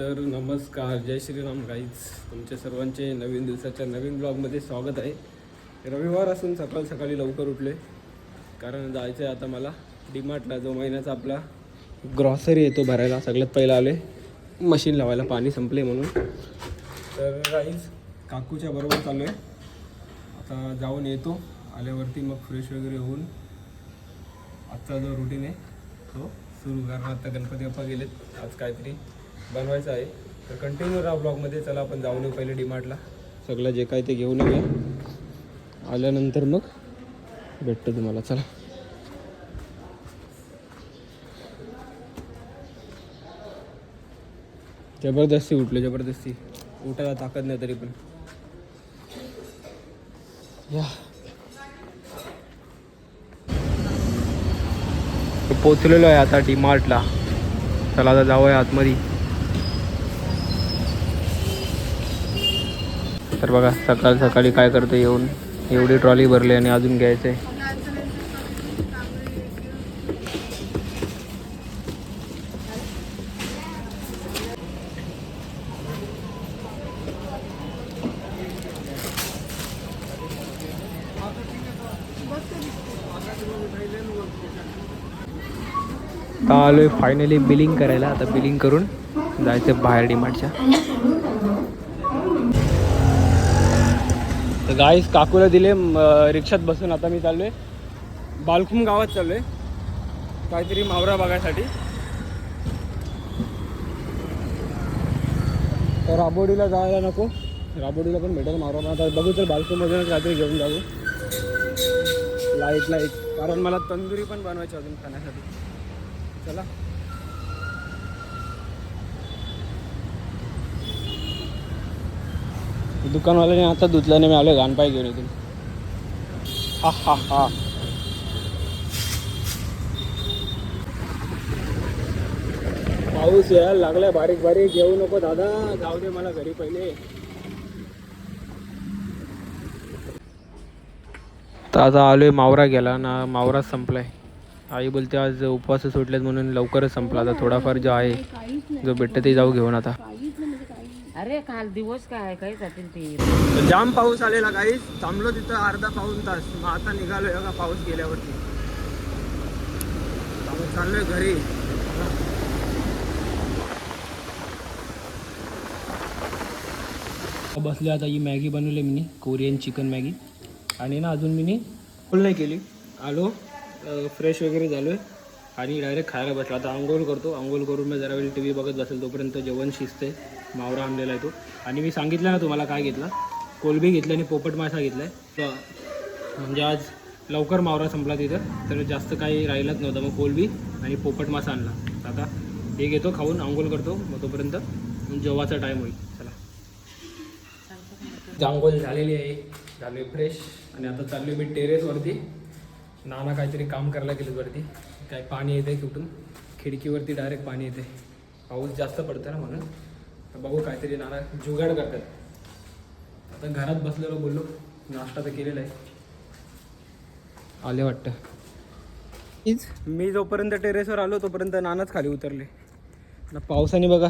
तर नमस्कार जय श्रीराम गाईज तुमच्या सर्वांचे नवीन दिवसाच्या नवीन ब्लॉगमध्ये स्वागत आहे. रविवार असून सकाळ सकाळी लवकर उठले कारण जायचं आहे आता मला डीमार्टला जो महिन्याचा आपला ग्रॉसरी येतो भरायला सगळ्यात पहिला आले मशीन लावायला पाणी संपले म्हणून. तर गाईज काकूच्या बरोबर चालू आहे आता जाऊन येतो. आल्यावरती मग फ्रेश वगैरे होऊन आजचा जो रुटीन आहे तो सुरू कारण आता गणपती बाप्पा गेलेत. आज काहीतरी बनवायचं आहे. तर कंटिन्यू राहा ब्लॉगमध्ये चला आपण जाऊन येऊ पहिले डीमार्टला सगळं जे काय ते घेऊन येऊया. आल्यानंतर मग भेटतं तुम्हाला. चला. जबरदस्ती उठले जबरदस्ती. उठायला ताकद नाही तरी पण. या. पोचलेलो आहे आता डी मार्टला चला आता जाऊया आतमध्ये. तर बघा सकाळ सकाळी काय करतो येऊन? एवढी ट्रॉली भरली आणि अजून घ्यायचं आहे आलो आलोय फायनली बिलिंग करायला. आता बिलिंग करून जायचं बाहेर डिमार्टच्या तर गाईस काकूला दिले रिक्षात बसून आता मी चाललोय. बालखुम गावात चाललोय. काहीतरी मावरा बघायसाठी. तर राबोडीला जायला नको. राबोडीला पण भेटेल मावरा. पण आता बघू तर बालखुममधूनच काहीतरी घेऊन जाऊ. लाइट लाइट कारण मला तंदुरी पण बनवायची अजून खाण्यासाठी. चला. दुकानवाल्याने आता धुतल्याने मी आलो घाण पाय घेऊन इथून हा हा हा. पाऊस यायला लागलाय बारीक बारीक. येऊ नको दादा. जाऊ दे मला घरी पहिले. तर आता आलोय मावरा गेला ना मावरा संपलाय. आई बोलते आज उपवास सुटलेत म्हणून लवकरच संपला. आता थोडाफार जो आहे जो भेटतं ते जाऊ घेऊन आता. अरे काल दिवस काय काय जातील ते? तर जाम पाऊस आलेला काही थांबलो तिथं अर्धा पाऊन तास. मग आता निघालोय का पाऊस गेल्यावरती. आता चाललोय घरी. बसले आता ही मॅगी बनवली मी कोरियन चिकन मॅगी. आणि ना अजून मी फुल नाही केली. आलो फ्रेश वगैरे झालोय. आणि डायरेक्ट खायला बसलो. आता आंघोळ करतो. आंघोळ करून मी जरा वेळ टी व्ही बघत बसेल तोपर्यंत जेवण शिजते मावरा आणलेला आहे तो. आणि मी सांगितलं ना तुम्हाला काय घेतला? कोलबी घेतली आणि पोपट मासा घेतला आहे म्हणजे आज लवकर मावरा संपला तिथं. तर जास्त काही राहिलंच नव्हतं. मग कोलबी आणि पोपट मासा आणला. आता हे घेतो खाऊन आंघोळ करतो मग तोपर्यंत. जेवाचा टाईम होईल. चला. आंघोळ झालेली आहे. झाली फ्रेश आणि आता चाललो मी टेरेसवरती नाना काहीतरी काम करायला गेलं वरती. काय पाणी येते कुठून? खिडकीवरती डायरेक्ट पाणी येते पाऊस जास्त पडतं ना म्हणून. तर बघू काहीतरी नाना जुगाड करतात. आता घरात बसलेलो बोललो नाश्ता तर केलेला आहे. आले वाटतं. मी जोपर्यंत टेरेसवर आलो तोपर्यंत नानाच खाली उतरले. ना पावसाने बघा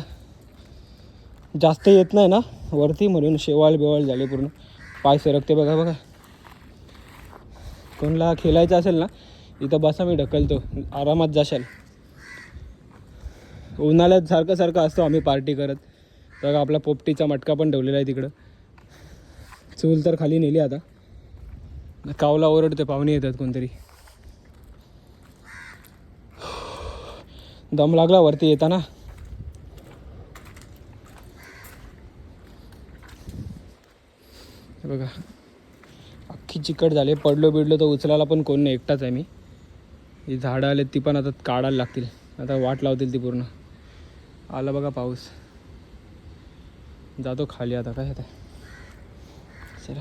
जास्त येत नाही ना? वरती म्हणून शेवाळ बिवाळ झाले पूर्ण. पाय सरकते बघा बघा. कोणाला खेळायचं असेल ना इथं बसा मी ढकलतो. आरामात जाशाल. उन्हाळ्यात सारखं सारखं असतो आम्ही पार्टी करत. बघा आपला पोपटीचा मटका पण ठेवलेला आहे तिकडं. चूल तर खाली नेली आता. कावला ओरडते पाहुणे येतात कोणतरी. दम लागला वरती येताना. बघा अख्खी चिकट झाले. पडलो बिडलो तर उचलायला पण कोण नाही एकटाच आहे मी. ही झाडं आले ती पण आता काढायला लागतील. आता वाट लावतील ती पूर्ण. आला बघा पाऊस. जातो खाली आता काय आता चला.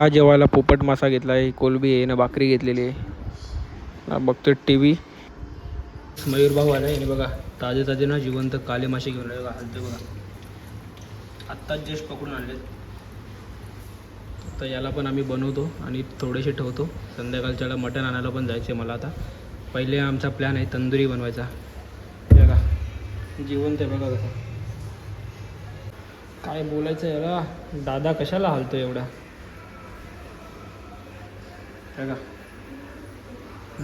हा जेवायला पोपट मासा घेतला आहे कोलबी आहे ना भाकरी घेतलेली आहे. बघतो टी व्ही मयूर भाऊ आला आहे बघा ताजे ताजे ना जिवंत काले मासे घेऊन आले. बघा हलते बघा. आत्ताच जस्ट पकडून आणले तर याला पण आम्ही बनवतो आणि थोडेसे ठेवतो. संध्याकाळच्याला मटण आणायला पण जायचे मला आता. पहिले आमचा प्लॅन आहे तंदुरी बनवायचा. बघा जिवंत आहे बघा कसं. काय बोलायचं याला? दादा कशाला हालतो एवढा? बघा.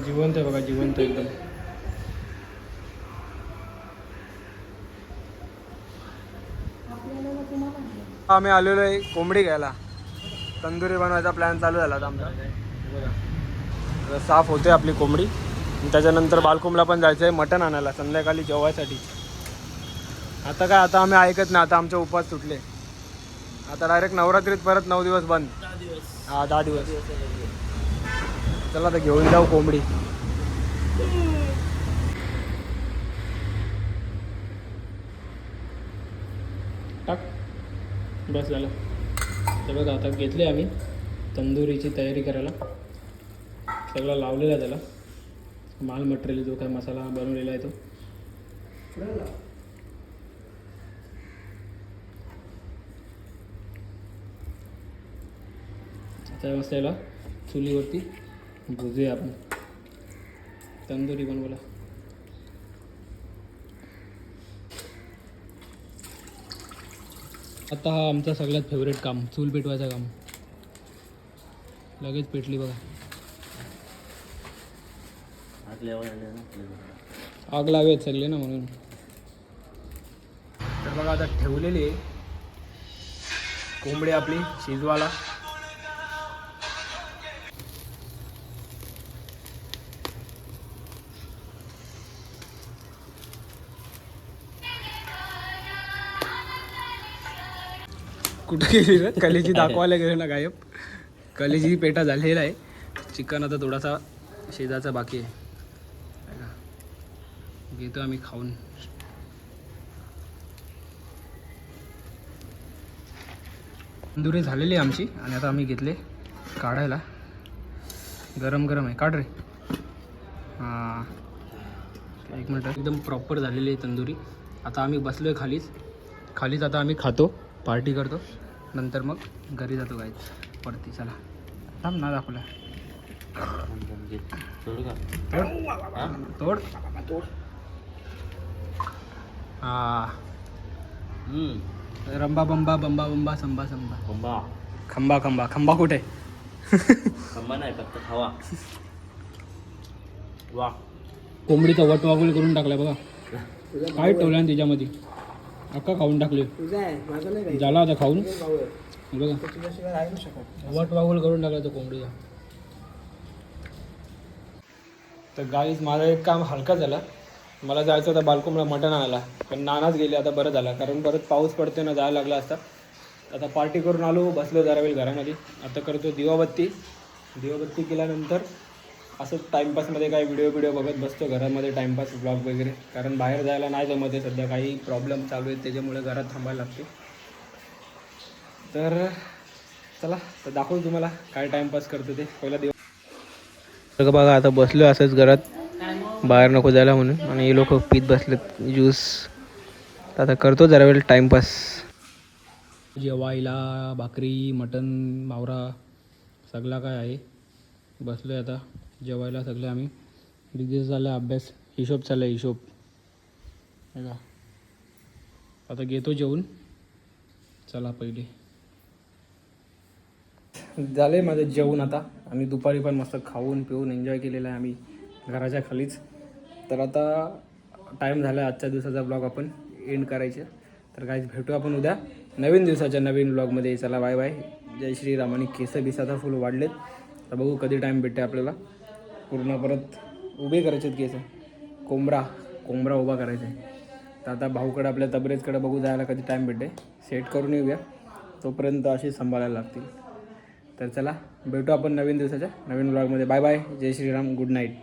जिवंत आहे बघा जिवंत एकदम. आम्ही आलेलो आहे कोंबडी घ्यायला. तंदुरी बनवायचा प्लॅन चालू झाला होता आमचा. साफ होते आपली कोंबडी. त्याच्यानंतर बालकोंबला पण जायचं आहे मटण आणायला संध्याकाळी जेवायसाठी. आता काय आता आम्ही ऐकत नाही आता आमचे उपवास सुटले. आता डायरेक्ट नवरात्रीत परत नऊ दिवस बंद. हा दहा दिवस. चला आता घेऊन जाऊ कोंबडी. टाक. बस झालं. हे बघा आता घेतले आम्ही तंदुरीची तयारी करायला. सगळं लावलेलं आहे त्याला. माल मटेरियल जो काय मसाला बनवलेला आहे तो. आता मस्त याला चुलीवरती भुजूया आपण. तंदुरी बनवायला. आता हा आमचा सगळ्यात फेवरेट काम चूल पेटवायचं काम. लगेच पेटली बघा. आग लावेत सगळे ना म्हणून. तर बघा आता ठेवलेली आहे. कोंबडी आपली शिजवाला कुठं गेली रे कलेजी दाखवायला गेले ना गायब. कलेजी पेटा झालेला आहे. चिकन आता थोडासा शिजायचा बाकी आहे. घेतो आम्ही खाऊन. तंदुरी झालेली आहे आमची आणि आता आम्ही घेतले काढायला. गरम गरम आहे. काढ रे. हां. एक मिनटं. एकदम प्रॉपर झालेली आहे तंदुरी. आता आम्ही बसलो आहे खालीच. खालीच आता आम्ही खातो. पार्टी करतो. नंतर मग घरी जातो काय वरती चला. थांब ना दाखवला. तोड तोड? हा. रंबा बंबा बंबा बंबा संबा संबा. खंबा खंबा खंबा. खंबा कुठे? खंबा नाही फक्त खावा. वा. कोंबडीचा वट वागुल करून टाकलाय बघा. काय ठेवलं तिच्यामध्ये? अक्का खाऊन टाकले. झाला आता खाऊन. वट वागुल करून टाकला तो कोंबडीचा तर गाईज माझं एक काम हलका झाला. मला जायचं होतं बालकोंबडा मटण आणायला. पण नानाच गेले आता बरं झालं. कारण परत पाऊस पडतोय ना जायला लागला असता. आता पार्टी करून आलो बसलो जरा वेळ घरामध्ये. आता करतो दिवाबत्ती. दिवाबत्ती केल्यानंतर असंच टाईमपासमध्ये काही व्हिडिओ व्हिडिओ बघत बसतो घरामध्ये टाईमपास ब्लॉग वगैरे. कारण बाहेर जायला नाही जमत आहे सध्या काही प्रॉब्लेम चालू आहेत त्याच्यामुळे घरात थांबायला लागते. तर चला तर दाखवू तुम्हाला काय टाईमपास करतो ते. पहिला दिवस. बघा आता बसलो असंच घरात. बाहेर नको जायला म्हणून. आणि हे लोक पीत बसलेत ज्यूस आता करतो जरा वेळ टाईमपास जेवायला भाकरी मटन मावरा सगळा काय आहे. बसलो आहे आता. जेवायला सगळे आम्ही. बिझनेस झाला अभ्यास. हिशोब चालला आहे हिशोब. का आता घेतो जेवून. चला पहिले. झाले माझं जेवण आता. आम्ही दुपारी पण मस्त खाऊन पिऊन एन्जॉय केलेला आहे आम्ही घराच्या खालीच. तर आता टाईम झाला आजच्या दिवसाचा ब्लॉग आपण एंड करायचे. तर काय भेटू आपण उद्या नवीन दिवसाच्या नवीन ब्लॉगमध्ये चला बाय बाय जय श्रीराम. आणि केस बिसाचा फुल वाढलेत. तर बघू कधी टाईम भेटते आपल्याला. पूर्ण परत उभे करायचे आहेत केस. कोंबरा कोंबरा उभा करायचा आहे. तर आता भाऊकडे आपल्या तबरेजकडे बघू जायला कधी टाईम भेटते. सेट करून येऊया. तोपर्यंत असे सांभाळायला लागतील. तर चला भेटू आपण नवीन दिवसाच्या नवीन ब्लॉगमध्ये बाय बाय जय श्रीराम. Good night